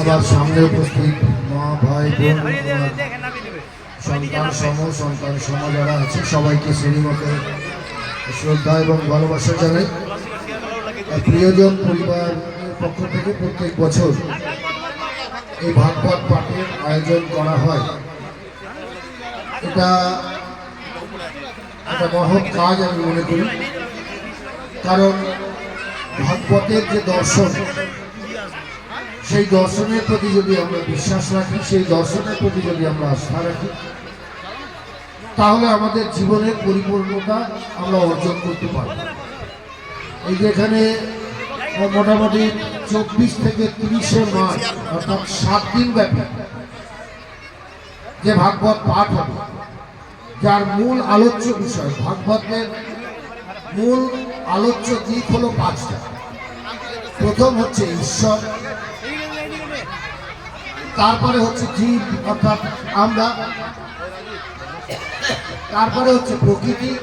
আবার সামনে উপস্থিত মা ভাই বোন সন্তান সম সন্তান সম যারা আছে সবাইকে শ্রেণীমতে শ্রদ্ধা এবং ভালোবাসা জানাই। প্রিয়জন পরিবার পক্ষ থেকে প্রত্যেক বছর এই ভাগবত পাঠের আয়োজন করা হয়। এটা একটা মহৎ কাজ আমি মনে করি। কারণ ভাগবতের যে দর্শন সেই দর্শনের প্রতি যদি আমরা বিশ্বাস রাখি, সেই দর্শনের প্রতি যদি আমরা আস্থা রাখি, তাহলে আমাদের জীবনের পরিপূর্ণতা আমরা অর্জন করতে পারব। এই যে এখানে মোটামুটি চব্বিশ থেকে তিরিশে মার্চ, অর্থাৎ সাত দিন ব্যাপী যে ভাগবত পাঠ হবে, যার মূল আলোচ্য বিষয়, ভাগবতের মূল আলোচ্য দিক হলো পাঁচটা। প্রথম হচ্ছে ঈশ্বর তারপরে হচ্ছে জীব, অর্থাৎ আমরা। তারপরে হচ্ছে প্রকৃতি।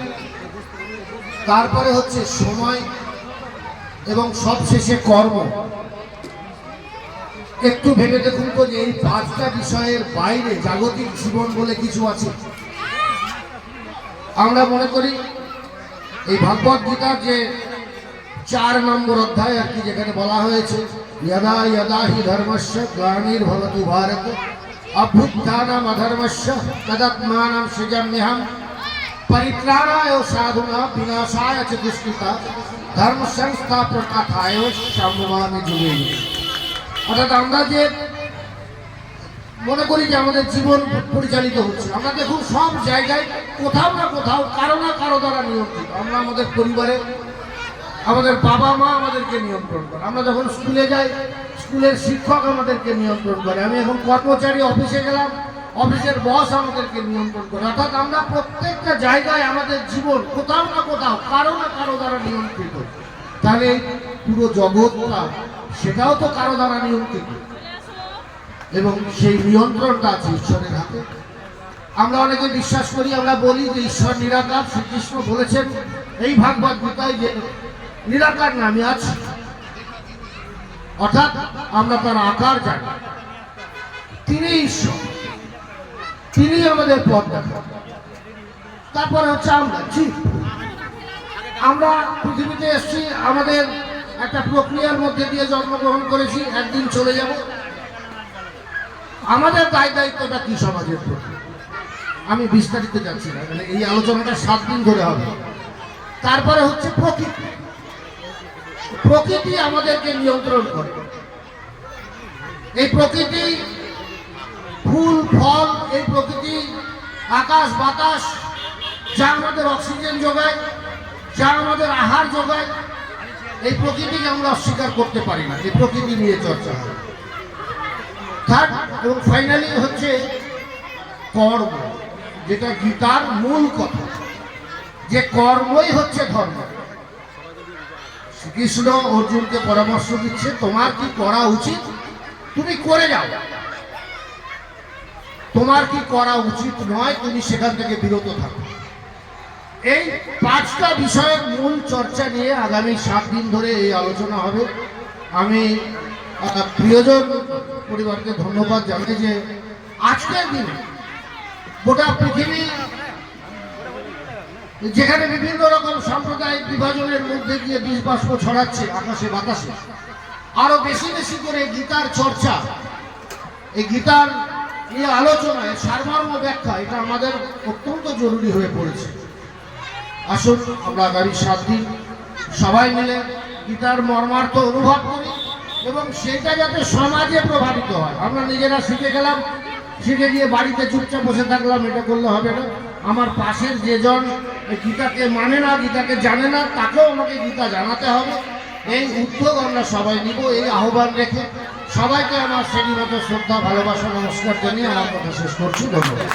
তারপরে হচ্ছে সময়। এবং সবশেষে কর্ম। একটু ভেবে দেখুন তো যে এই পাঁচটা বিষয়ের বাইরে জাগতিক জীবন বলে কিছু আছে। আমরা মনে করি, এই ভাগবত গীতার যে চার নম্বর অধ্যায় আর কি যেখানে বলা হয়েছে হি পরিত্রাণায় সাধুনা ধর্ম সংস্থাপন অর্থাৎ আমরা যে মনে করি যে আমাদের জীবন পরিচালিত হচ্ছে, আমরা দেখুন সব জায়গায় কোথাও না কোথাও কারও না কারও দ্বারা নিয়ন্ত্রিত। আমরা আমাদের পরিবারে আমাদের বাবা মা আমাদেরকে নিয়ন্ত্রণ করে। আমরা যখন স্কুলে যাই, স্কুলের শিক্ষক আমাদেরকে নিয়ন্ত্রণ করে। আমি এখন কর্মচারী অফিসে গেলাম, অফিসের বস আমাদেরকে নিয়ন্ত্রণ করে। অর্থাৎ আমরা প্রত্যেকটা জায়গায় আমাদের জীবন কোথাও না কোথাও, কারও না কারও দ্বারা নিয়ন্ত্রিত। তাহলে পুরো জগৎটা, সেটাও তো কারও দ্বারা নিয়ন্ত্রিত। এবং সেই নিয়ন্ত্রণটা আছে ঈশ্বরের হাতে। আমরা অনেকে বিশ্বাস করি, আমরা বলি যে ঈশ্বর নিরাকার, শ্রীকৃষ্ণ বলেছেন, এই ভাগবত গীতায় যে নিরাকার নামে আছে অর্থাৎ আমরা তার আকার জানি। তিনি ঈশ্বর। তিনি আমাদের পথ দেখান। তারপরে হচ্ছে আমরা জীব। আমরা পৃথিবীতে এসেছি, আমাদের একটা প্রক্রিয়ার মধ্যে দিয়ে জন্মগ্রহণ করেছি, একদিন চলে যাব। আমাদের দায় দায়িত্বটা কি সমাজের প্রতি? আমি বিস্তারিত যাচ্ছি না মানে এই আলোচনাটা সাত দিন ধরে হবে। তারপরে হচ্ছে প্রকৃতি। প্রকৃতি আমাদেরকে নিয়ন্ত্রণ করে। এই প্রকৃতি ফুল, ফল, এই প্রকৃতি আকাশ, বাতাস, যা আমাদের অক্সিজেন যোগায়, যা আমাদের আহার যোগায়, এই প্রকৃতিকে আমরা অস্বীকার করতে পারি না। এই প্রকৃতি নিয়ে চর্চা হয়। থার্ড এবং ফাইনালি হচ্ছে কর্ম, যেটা গীতার মূল কথা। যে কর্মই হচ্ছে ধর্ম। শ্রীকৃষ্ণ অর্জুনকে পরামর্শ দিচ্ছে, তোমার কি করা উচিত? তুমি করে যাও। তোমার কি করা উচিত নয়, তুমি সেখান থেকে বিরত থাকো। এই পাঁচটা বিষয়ের মূল চর্চা নিয়ে আগামী সাত দিন ধরে এই আলোচনা হবে। আমি প্রিয়জন পরিবারকে ধন্যবাদ জানাই যে আজকের দিনে গোটা পৃথিবী যেখানে বিভিন্ন রকম সাম্প্রদায়িক বিভাজনের মধ্যে দিয়ে বীজ বাষ্প ছড়াচ্ছে আকাশে বাতাসে। আরও বেশি বেশি করে গীতার চর্চা। এই গীতার নিয়ে আলোচনায় সারমর্ম ব্যাখ্যা, এটা আমাদের অত্যন্ত জরুরি হয়ে পড়েছে। আসুন, আমরা আগামী সাত দিন সবাই মিলে গীতার মর্মার্থ অনুভব করি এবং সেটা যাতে সমাজে প্রভাবিত হয়। আমরা নিজেরা শিখে গেলাম, শিখে গিয়ে বাড়িতে চুপচাপ বসে থাকলাম, এটা করলে হবে না। আমার পাশের যেজন গীতাকে মানে না, গীতাকে জানে না, তাকেও আমাকে গীতা জানাতে হবে। এই উদ্যোগ আমরা সবাই নিব, এই আহ্বান রেখে সবাইকে আমার শ্রেণীগত শ্রদ্ধা, ভালোবাসা, নমস্কার জানিয়ে আমার কথা শেষ করছি। ধন্যবাদ।